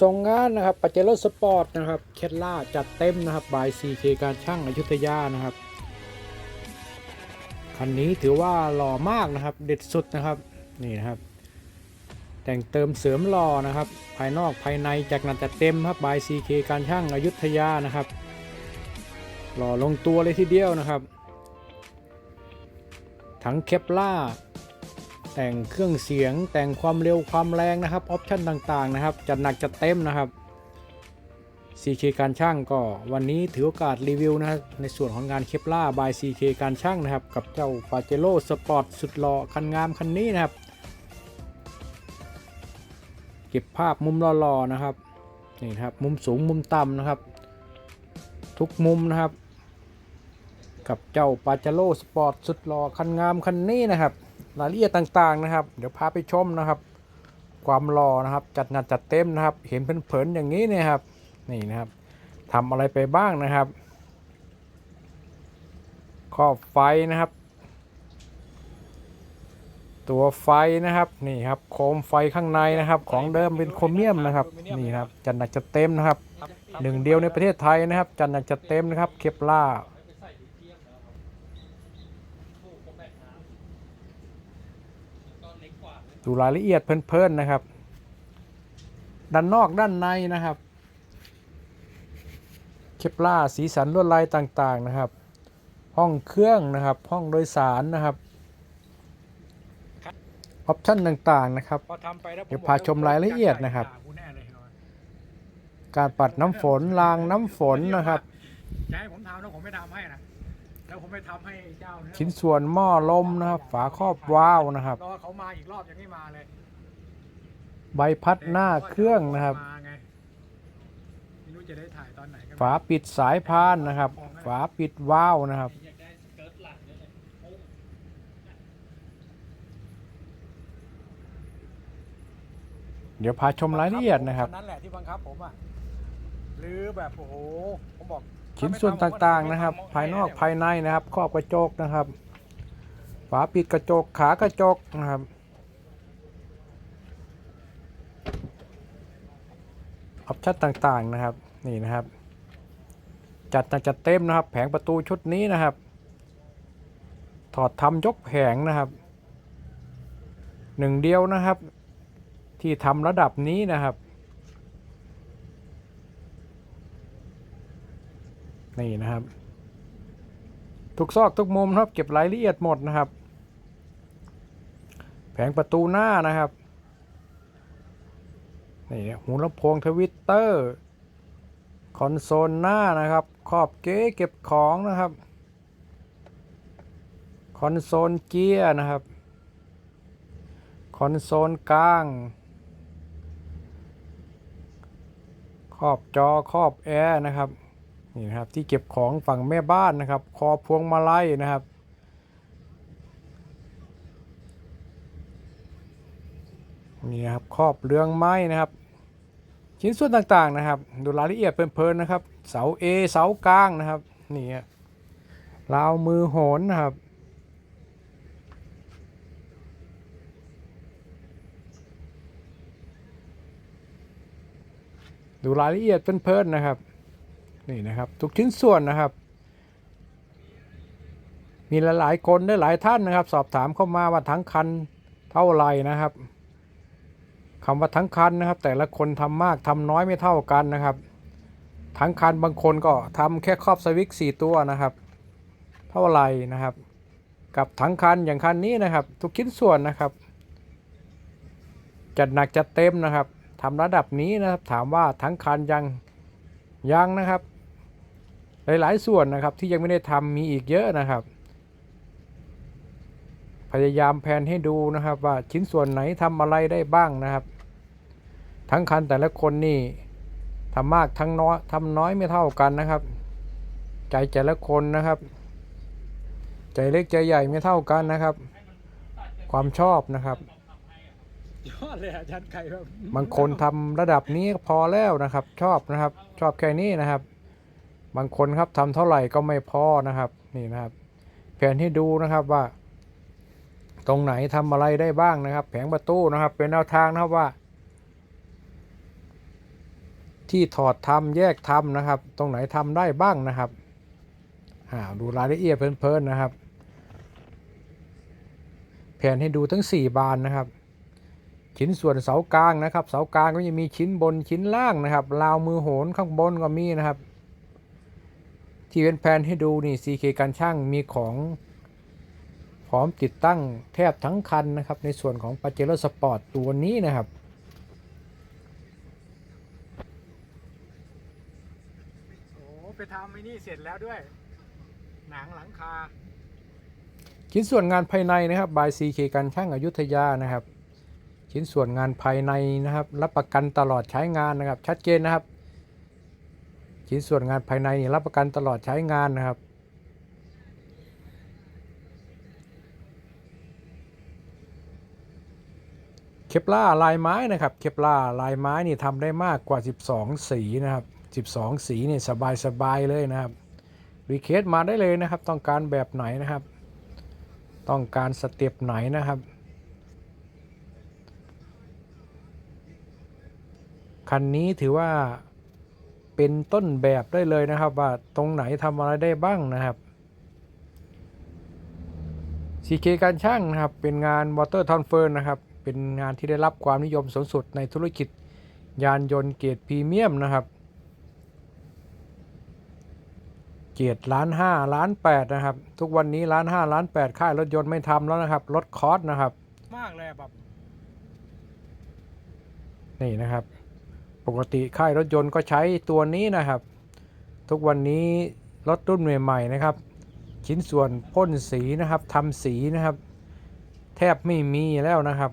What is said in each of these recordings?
ส่งงานนะครับปาเจโร่สปอร์ตนะครับเคทล่าจัดเต็มนะครับบายซีเคการช่างอยุธยานะครับ คันนี้ถือว่าหล่อมากนะครับ เด็ดสุดนะครับนี่นะครับ แต่งเติมเสริมหล่อนะครับ ภายนอกภายในจากนั้นจัดเต็มครับบายซีเคการช่างอยุธยานะครับ หล่อลงตัวเลยทีเดียวนะครับถังเคปล่า แต่งเครื่องเสียง แต่งความเร็วความแรงนะครับออปชันต่างๆนะครับจัดหนักจัดเต็มนะครับ CK การช่างก็วันนี้ถือโอกาสรีวิวนะครับในส่วนของงานเคปล่าบาย CK การช่างนะครับ กับเจ้าปาเจโร่สปอร์ตสุดหล่อคันงามคันนี้นะครับ เก็บภาพมุมหล่อๆนะครับนี่นครับมุมสูงมุมต่ำนะครับ ทุกมุมนะครับ กับเจ้าปาเจโร่สปอร์ตสุดหล่อคันงามคันนี้นะครับ รายละเอียดต่างๆนะครับ เดี๋ยวพาไปชมนะครับ ความหล่อนะครับ จัดหนักจัดเต็มนะครับ เห็นเผินๆอย่างนี้นี่ยครับนี่นะครับทำอะไรไปบ้างนะครับครอบไฟนะครับ ตัวไฟนะครับนี่ครับโคมไฟข้างในนะครับ ของเดิมเป็นโครเมียมนะครับนี่ครับจัดหนักจัดเต็มนะครับหนึ่งเดียวในประเทศไทยนะครับ จัดหนักจัดเต็มนะครับเคปล่า ดูรายละเอียดเพลินๆนะครับ ด้านนอกด้านในนะครับ เคปล่าสีสันลวดลายต่างๆนะครับ ห้องเครื่องนะครับ ห้องโดยสารนะครับออปชั่นต่างๆนะครับพอทำไปแล้วเดี๋ยวพาชมรายละเอียดนะครับกูแน่เลยน้อยการปัดน้ำฝนรางน้ำฝนนะครับจะให้ผมทำแล้วผมไม่ทำให้นะ แล้วผมไม่ทำให้เจ้าเยชิ้นส่วนหม้อลมนะครับ ฝาครอบวาล์วนะครับ รอเขามาอีกรอบยังไม่มาเลยใบพัดหน้าเครื่องนะครับ มาไงไม่รู้จะได้ถ่ายตอนไหนกันฝาปิดสายพานนะครับ ฝาปิดวาล์วนะครับ เดี๋ยวพาชมรายละเอียดนะครับนั่นแหละที่บังคับผมอะหรือแบบโอ้โหผมบอก ชิ้นส่วนต่างๆนะครับ ภายนอกภายในนะครับครอบกระจกนะครับ ฝาปิดกระจกขากระจกนะครับ ออปชั่นต่างๆนะครับนี่นะครับ จัดจัดเต็มนะครับ แผงประตูชุดนี้นะครับ ถอดทำยกแผงนะครับหนึ่งเดียวนะครับ ที่ทำระดับนี้นะครับ นี่นะครับ ทุกซอกทุกมุมครับ เก็บรายละเอียดหมดนะครับ แผงประตูหน้านะครับนี่หูลำโพงทวิตเตอร์คอนโซลหน้านะครับครอบเก๊เก็บของนะครับคอนโซลเกียร์นะครับคอนโซลกลางครอบจอครอบแอร์นะครับ นี่นะครับที่เก็บของฝั่งแม่บ้านนะครับ คอพวงมาลัยนะครับ นี่นะครับครอบเรืองไม้นะครับ ชิ้นส่วนต่างๆนะครับ ดูรายละเอียดเพลินๆนะครับ เสา A เสากลางนะครับนี่ราวมือโหนนะครับดูรายละเอียดเพลินๆนะครับ นี่นะครับ ทุกชิ้นส่วนนะครับ มีหลายๆคนได้หลายท่านนะครับ สอบถามเข้ามาว่าทั้งคันเท่าไหร่นะครับคำว่าทั้งคันนะครับ แต่ละคนทำมากทำน้อยไม่เท่ากันนะครับ ทั้งคันบางคนก็ทำแค่ครอบสวิกสี่ตัวนะครับ เท่าไหร่นะครับ กับทั้งคันอย่างคันนี้นะครับ ทุกชิ้นส่วนนะครับ จัดหนักจัดเต็มนะครับทำระดับนี้นะครับถามว่าทั้งคันยังยังนะครับ หลายๆส่วนนะครับที่ยังไม่ได้ทำมีอีกเยอะนะครับ พยายามแผนให้ดูนะครับ ว่าชิ้นส่วนไหนทำอะไรได้บ้างนะครับ ทั้งคันแต่ละคนนี่ทำมากทั้งน้อยทำน้อยไม่เท่ากันนะครับ ใจแต่ละคนนะครับ ใจเล็กใจใหญ่ไม่เท่ากันนะครับ ความชอบนะครับยอดเลยอาจารย์ไก่แบบบางคนทำระดับนี้พอแล้วนะครับ ชอบนะครับ ชอบแค่นี้นะครับ บางคนครับทำเท่าไหร่ก็ไม่พอนะครับนี่นะครับ แผนให้ดูนะครับว่า ตรงไหนทำอะไรได้บ้างนะครับ แผงประตูนะครับ เป็นแนวทางนะครับว่าธีถอดทำแยกทำนะครับ ตรงไหนทำได้บ้างนะครับอ่าดูรายละเอียดเพลินๆนะครับ แผนให้ดูทั้ง 4 บานนะครับ ชิ้นส่วนเสากลางนะครับ เสากลางก็จะมีชิ้นบนชิ้นล่างนะครับราวมือโหนข้างบนก็มีนะครับ ที่เป็นแผนให้ดูนี่ CK การช่างมีของพร้อมติดตั้งแทบทั้งคันนะครับ ในส่วนของ p a j e r o Sport ตัวนี้นะครับ โอ้ไปทำไอ้นี่เสร็จแล้วด้วย หนังหลังคา ชิ้นส่วนงานภายในนะครับ บาย CK การช่างอายุทยานะครับ ชิ้นส่วนงานภายในนะครับ รับประกันตลอดใช้งานนะครับ ชัดเจนนะครับ ชิ้นส่วนงานภายในนี่รับประกันตลอดใช้งานนะครับ เคปล่าลายไม้นะครับ เคปล่าลายไม้นี่ทำได้มากกว่า 12 สีนะครับ 12 สีนี่สบายๆเลยนะครับรีเควสมาได้เลยนะครับ ต้องการแบบไหนนะครับ ต้องการสเต็ปไหนนะครับคันนี้ถือว่า เป็นต้นแบบได้เลยนะครับ ว่าตรงไหนทำอะไรได้บ้างนะครับ CK การช่างนะครับ เป็นงาน Water Transfer นะครับ เป็นงานที่ได้รับความนิยมสูงสุดในธุรกิจยานยนต์เกรดพรีเมียมนะครับเกียรติล้านห้าล้านแปดนะครับ ทุกวันนี้ล้านห้าล้านแปดค่ายรถยนต์ไม่ทำแล้วนะครับลดคอสนะครับ มากเลยแบบนี่นะครับ ปกติค่ายรถยนต์ก็ใช้ตัวนี้นะครับ ทุกวันนี้รถรุ่นใหม่ๆนะครับ ชิ้นส่วนพ่นสีนะครับทำสีนะครับ แทบไม่มีแล้วนะครับ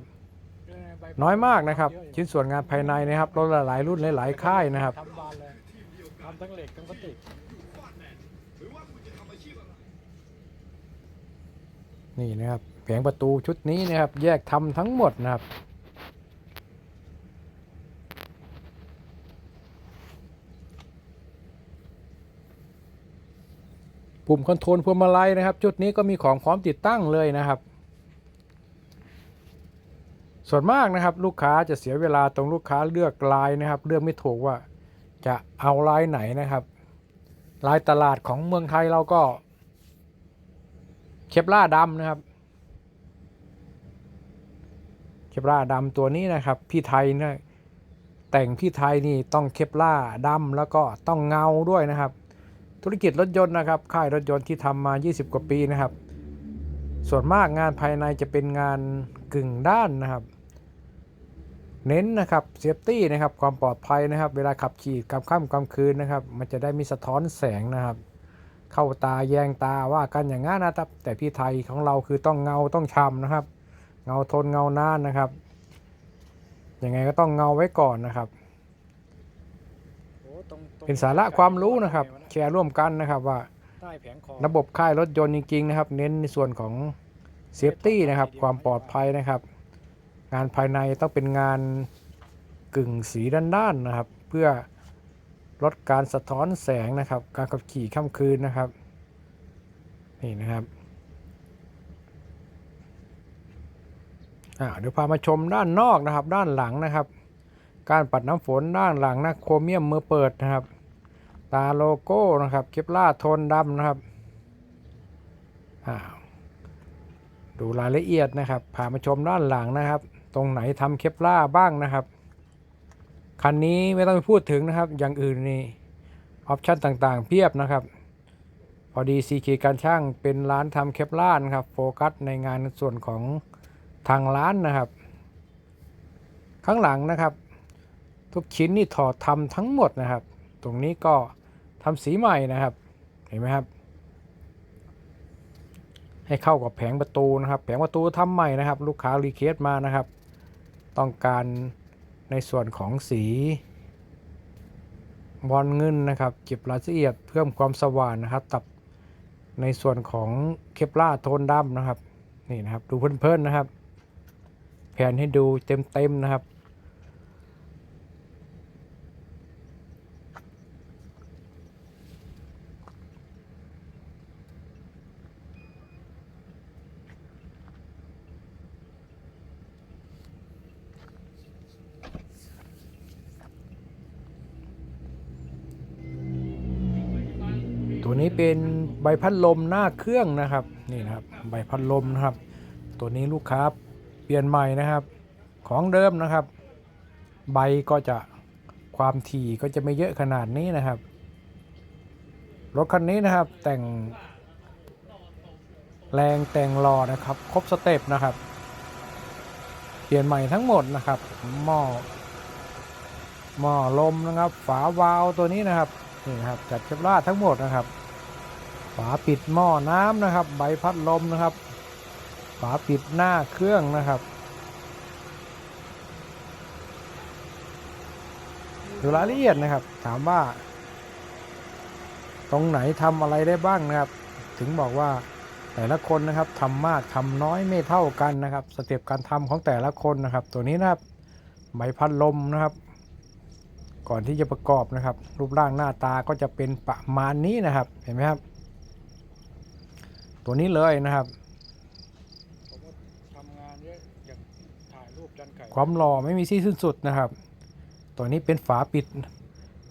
น้อยมากนะครับ ชิ้นส่วนงานภายในนะครับรถหลายรุ่นหลาย ๆ ค่ายนะครับทำบานเลยทำทั้งเหล็กทั้งพลาสติกนี่นะครับแผงประตูชุดนี้นะครับ แยกทำทั้งหมดนะครับ ปุ่มคอนโทรลพวงมาลัยนะครับ ชุดนี้ก็มีของพร้อมติดตั้งเลยนะครับ ส่วนมากนะครับ ลูกค้าจะเสียเวลาตรงลูกค้าเลือกลายนะครับ เลือกไม่ถูกว่าจะเอาลายไหนนะครับลายตลาดของเมืองไทยเราก็ เคปล่าดำนะครับ เคปล่าดำตัวนี้นะครับ พี่ไทยนะแต่งพี่ไทยนี่ต้องเคปล่าดำแล้วก็ต้องเงาด้วยนะครับ ธุรกิจรถยนต์นะครับ ค่ายรถยนต์ที่ทำมา 20 กว่าปีนะครับ ส่วนมากงานภายในจะเป็นงานกึ่งด้านนะครับ เน้นนะครับเซฟตี้นะครับความปลอดภัยนะครับ เวลาขับขี่กลางค่ำกลางคืนนะครับ มันจะได้มีสะท้อนแสงนะครับ เข้าตาแยงตาว่ากันอย่างงั้นนะครับ แต่พี่ไทยของเราคือต้องเงาต้องช้ำนะครับ เงาทนเงานานนะครับยังไงก็ต้องเงาไว้ก่อนนะครับ เป็นสาระความรู้นะครับ แชร์ร่วมกันนะครับว่าระบบค่ายรถยนต์จริงๆนะครับ เน้นในส่วนของเซฟตี้นะครับ ความปลอดภัยนะครับ งานภายในต้องเป็นงานกึ่งสีด้านๆนะครับ เพื่อลดการสะท้อนแสงนะครับ การขับขี่ค่ำคืนนะครับนี่นะครับอ่าเดี๋ยวพามาชมด้านนอกนะครับ ด้านหลังนะครับ การปัดน้ำฝนด้านหลังนะโครเมียมมือเปิดนะครับ ตาโลโก้นะครับเคปล่าโทนดำนะครับดูรายละเอียดนะครับพามาชมด้านหลังนะครับ ตรงไหนทำเคปล่าบ้างนะครับคันนี้ไม่ต้องพูดถึงนะครับ อย่างอื่นนี่ออปชันต่างๆ เพียบนะครับ พอดี CK การช่างเป็นร้านทำเคปล่านะครับ โฟกัสในงานส่วนของทางร้านนะครับ ข้างหลังนะครับ ทุกชิ้นนี่ถอดทำทั้งหมดนะครับ ตรงนี้ก็ทำสีใหม่นะครับ เห็นไหมครับ ให้เข้ากับแผงประตูนะครับ แผงประตูทำใหม่นะครับ ลูกค้ารีเควสต์มานะครับ ต้องการในส่วนของสีบอลเงินนะครับเก็บรายละเอียดเพิ่มความสว่างนะครับ ตับในส่วนของเคปล่าโทนดำนะครับ นี่นะครับ ดูเพลินๆนะครับ แผนให้ดูเต็มๆนะครับ ตัวนี้เป็นใบพัดลมหน้าเครื่องนะครับนี่นะครับใบพัดลมนะครับ ตัวนี้ลูกค้าเปลี่ยนใหม่นะครับ ของเดิมนะครับ ใบก็จะความถี่ก็จะไม่เยอะขนาดนี้นะครับรถคันนี้นะครับแต่งแรงแต่งหล่อนะครับ ครบสเต็ปนะครับ เปลี่ยนใหม่ทั้งหมดนะครับ หม้อหม้อลมนะครับ ฝาวาล์วตัวนี้นะครับนี่นะครับจัดเก็บลาดทั้งหมดนะครับ ฝาปิดหม้อน้ำนะครับ ใบพัดลมนะครับ ฝาปิดหน้าเครื่องนะครับดูรายละเอียดนะครับ ถามว่า ตรงไหนทำอะไรได้บ้างนะครับ ถึงบอกว่าแต่ละคนนะครับทำมากทำน้อยไม่เท่ากันนะครับ สเต็ปการทำของแต่ละคนนะครับ ตัวนี้นะครับใบพัดลมนะครับ ก่อนที่จะประกอบนะครับ รูปร่างหน้าตาก็จะเป็นประมาณนี้นะครับ เห็นไหมครับ ตัวนี้เลยนะครับผมก็ทำงานเยอะอยากถ่ายรูปจันไก่ความหล่อไม่มีที่สิ้นสุดนะครับ ตัวนี้เป็นฝาปิด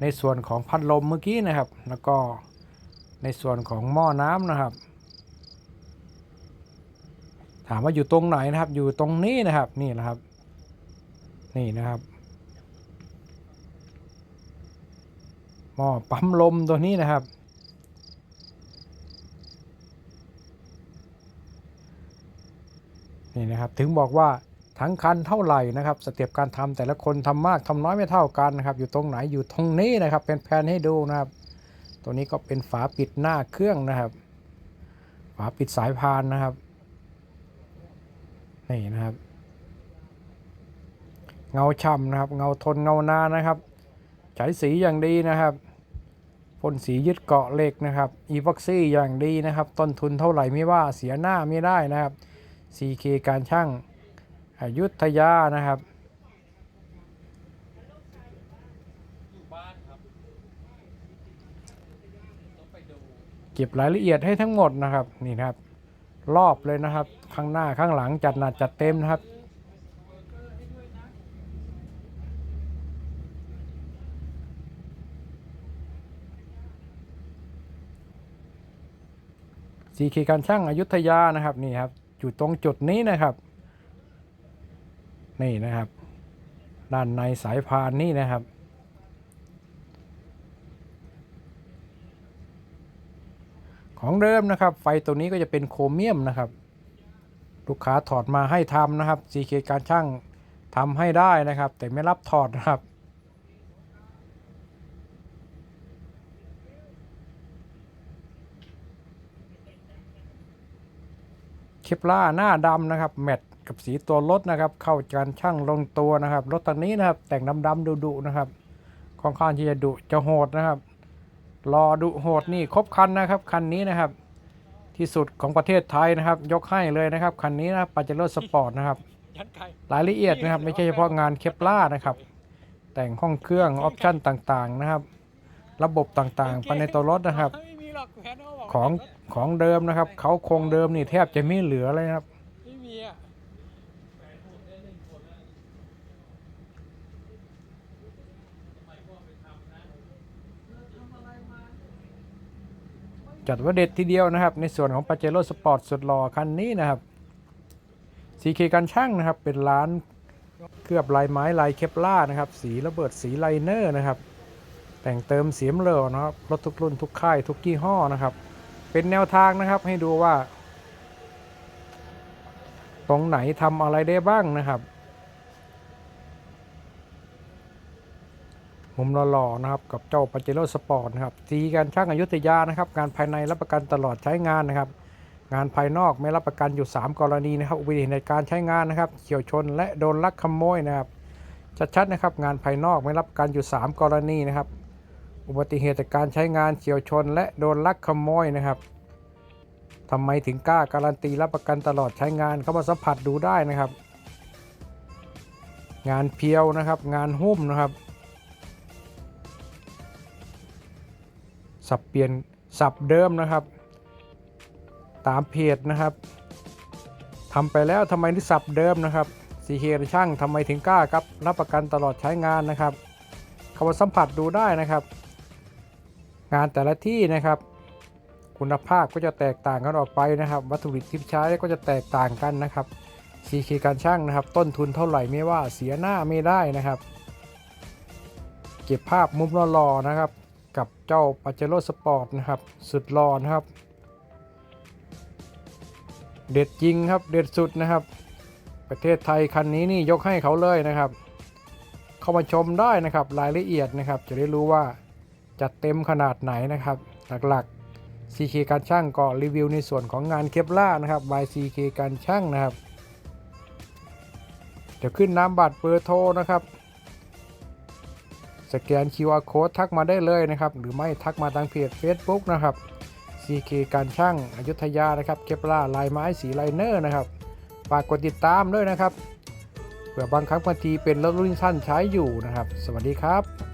ในส่วนของพัดลมเมื่อกี้นะครับ แล้วก็ในส่วนของหม้อน้ำนะครับ ถามว่าอยู่ตรงไหนนะครับ อยู่ตรงนี้นะครับ นี่นะครับ นี่นะครับหม้อปั๊มลมตัวนี้นะครับ นี่นะครับถึงบอกว่าทั้งคันเท่าไหร่นะครับสเต็ปการทำแต่ละคนทำมากทำน้อยไม่เท่ากันนะครับอยู่ตรงไหนอยู่ตรงนี้นะครับเป็นแผนให้ดูนะครับ ตัวนี้ก็เป็นฝาปิดหน้าเครื่องนะครับ ฝาปิดสายพานนะครับนี่นะครับ เงาช่ำนะครับ เงาทนเงานานนะครับใช้สีอย่างดีนะครับพ่นสียึดเกาะเหล็กนะครับอีพ็อกซี่อย่างดีนะครับ ต้นทุนเท่าไหร่ไม่ว่าเสียหน้าไม่ได้นะครับ CK การช่างอายุธยานะครับ เก็บรายละเอียดให้ทั้งหมดนะครับนี่นะครับ รอบเลยนะครับ ข้างหน้าข้างหลังจัดหนักจัดเต็มนะครับสีเคการช่างอายุทยานะครับนี่ครับ อยู่ตรงจุดนี้นะครับ นี่นะครับ ด้านในสายพานนี่นะครับ ของเดิมนะครับ ไฟตัวนี้ก็จะเป็นโครเมียมนะครับ ลูกค้าถอดมาให้ทำนะครับ CK การช่างทำให้ได้นะครับ แต่ไม่รับถอดนะครับ ปล่าหน้าดำนะครับ แมทกับสีตัวรถนะครับ เข้ากันช่างลงตัวนะครับ รถตันนี้นะครับ แต่งดำๆดุๆนะครับค่อนข้างที่จะดุจะโหดนะครับ รอดุโหดนี่ครบคันนะครับคันนี้นะครับ ที่สุดของประเทศไทยนะครับ ยกให้เลยนะครับคันนี้นะปาเจโร่สปอร์ตนะครับจันไก่รายละเอียดนะครับไม่ใช่เฉพาะงานเคปล่านะครับ แต่งห้องเครื่องออปชั่นต่างๆนะครับ ระบบต่างๆภายในตัวรถนะครับไม่มีหรอกแผนเขาบอกของ ของเดิมนะครับ เขาคงเดิมนี่แทบจะไม่เหลือเลยครับจัดว่าเด็ดทีเดียวนะครับ ในส่วนของปาเจโร่สปอร์ตสุดหล่อคันนี้นะครับ CK กันช่างนะครับ เป็นร้านเคลือบลายไม้ลายเคปล่านะครับ สีระเบิดสีไลเนอร์นะครับ แต่งเติมเสียมเหลวนะครับรถทุกรุ่นทุกค่ายทุกยี่ห้อนะครับ เป็นแนวทางนะครับให้ดูว่า ตรงไหนทำอะไรได้บ้างนะครับมุมหล่อๆนะครับกับเจ้าปาเจโร่สปอร์ตนะครับสีการช่างอายุทยานะครับ งานภายในรับประกันตลอดใช้งานนะครับ งานภายนอกไม่รับประกันอยู่ 3 กรณีนะครับอุบัติเหตุในการใช้งานนะครับเฉียวชนและโดนลักขโมยนะครับชัดๆนะครับ งานภายนอกไม่รับประกันอยู่ 3 กรณีนะครับ อุบัติเหตุจากการใช้งานเฉียวชน และโดนลักขโมยนะครับทำไมถึงกล้าการันตีรับประกันตลอดใช้งานเข้ามาสัมผัสดูได้นะครับ งานเพียวนะครับ งานหุ้มนะครับ สับเปลี่ยนสับเดิมนะครับ ตามเพจนะครับทำไปแล้วทำไมถึงสับเดิมนะครับสีเฮรช่างทำไมถึงกล้าครับรับประกันตลอดใช้งานนะครับเข้ามาสัมผัสดูได้นะครับ งานแต่ละที่นะครับ คุณภาพก็จะแตกต่างกันออกไปนะครับ วัตถุดิบที่ใช้ก็จะแตกต่างกันนะครับ CK การช่างนะครับ ต้นทุนเท่าไหร่ไม่ว่าเสียหน้าไม่ได้นะครับ เก็บภาพมุมหล่อๆนะครับ กับเจ้าปาเจโร่สปอร์ตนะครับ สุดหล่อนะครับ เด็ดจริงครับเด็ดสุดนะครับ ประเทศไทยคันนี้นี่ยกให้เขาเลยนะครับ เข้ามาชมได้นะครับรายละเอียดนะครับ จะได้รู้ว่า จัดเต็มขนาดไหนนะครับ หลักๆ CK การช่างก็รีวิวในส่วนของงานเคปล่านะครับ by CK การช่างนะครับ เดี๋ยวขึ้นน้ำบัตรเบอร์โทรนะครับสแกน QR code ทักมาได้เลยนะครับ หรือไม่ทักมาทางเพจ Facebook นะครับ CK การช่างอยุธยานะครับเคปล่าลายไม้สีไลเนอร์นะครับฝากกดติดตามด้วยนะครับเผื่อบางครั้งบางทีเป็นรถรุ่นสั้นใช้อยู่นะครับ สวัสดีครับ